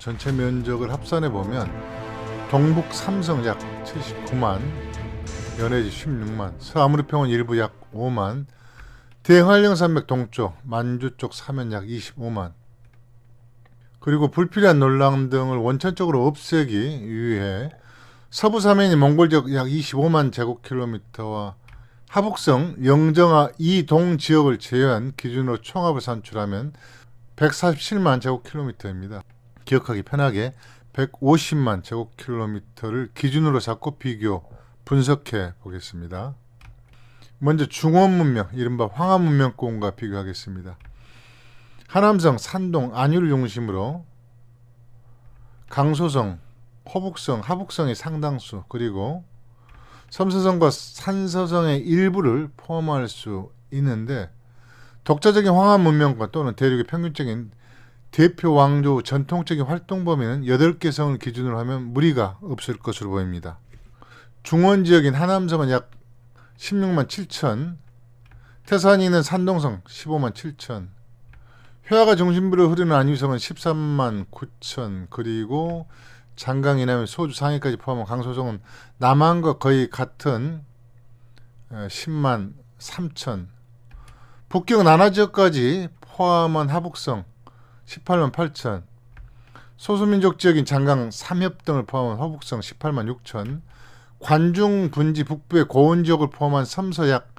전체 면적을 합산해 보면 동북 삼성 약 79만, 연해지 16만, 서아무리평원 일부 약 5만, 대환령 산맥 동쪽, 만주 쪽 사면 약 25만. 그리고 불필요한 논란 등을 원천적으로 없애기 위해 서부 사면이 몽골 지역 약 25만 제곱킬로미터와 하북성 영정화 이동 지역을 제외한 기준으로 총합을 산출하면 147만 제곱킬로미터입니다. 기억하기 편하게 150만 제곱킬로미터를 기준으로 잡고 비교 분석해 보겠습니다. 먼저 중원 문명, 이른바 황하 문명권과 비교하겠습니다. 하남성, 산동, 안유를 중심으로 강소성, 호북성, 하북성의 상당수 그리고 섬서성과 산서성의 일부를 포함할 수 있는데 독자적인 황하 문명권 또는 대륙의 평균적인 대표 왕조 전통적인 활동 범위는 8개 성을 기준으로 하면 무리가 없을 것으로 보입니다. 중원 지역인 하남성은 약 16만 7천, 태산이 있는 산동성 15만 7천, 회화가 중심부로 흐르는 안유성은 13만 9천, 그리고 장강 이남의 소주 상해까지 포함한 강소성은 남한과 거의 같은 어, 10만 3천, 북경 나나 지역까지 포함한 하북성 18만 8천, 소수민족 지역인 장강 삼협 등을 포함한 허북성 18만 6천, 관중 분지 북부의 고원 지역을 포함한 섬서 약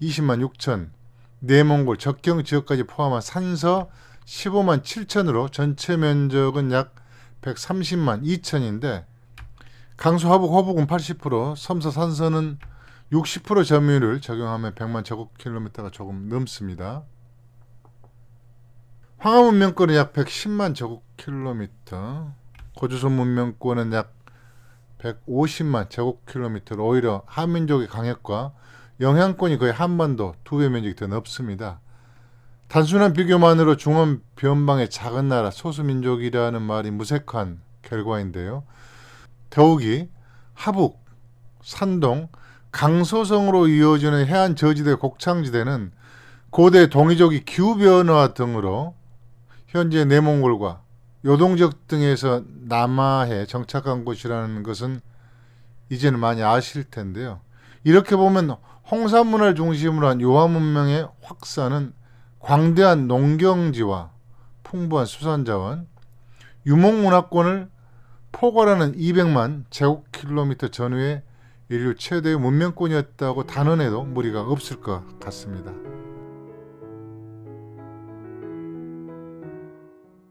20만 6천, 내몽골 적경 지역까지 포함한 산서 15만 7천으로 전체 면적은 약 130만 2천인데 강수 하북 허북은 80%, 섬서 산서는 60% 점유율을 적용하면 100만 제곱킬로미터가 조금 넘습니다. 황하 문 명권은 약 110만 제곱킬로미터, 고조선 문명권은 약 150만 제곱킬로미터로 오히려 한민족의 강역과 영향권이 거의 한반도 두 배 면적이 더 넓습니다. 단순한 비교만으로 중원 변방의 작은 나라 소수민족이라는 말이 무색한 결과인데요. 더욱이 하북, 산동, 강소성으로 이어지는 해안 저지대 곡창지대는 고대 동이족이 기후변화 등으로 현재 내몽골과 요동적 등에서 남하에 정착한 곳이라는 것은 이제는 많이 아실 텐데요. 이렇게 보면 홍산 문화를 중심으로 한 요하 문명의 확산은 광대한 농경지와 풍부한 수산자원, 유목 문화권을 포괄하는 200만 제곱킬로미터 전후의 인류 최대의 문명권이었다고 단언해도 무리가 없을 것 같습니다.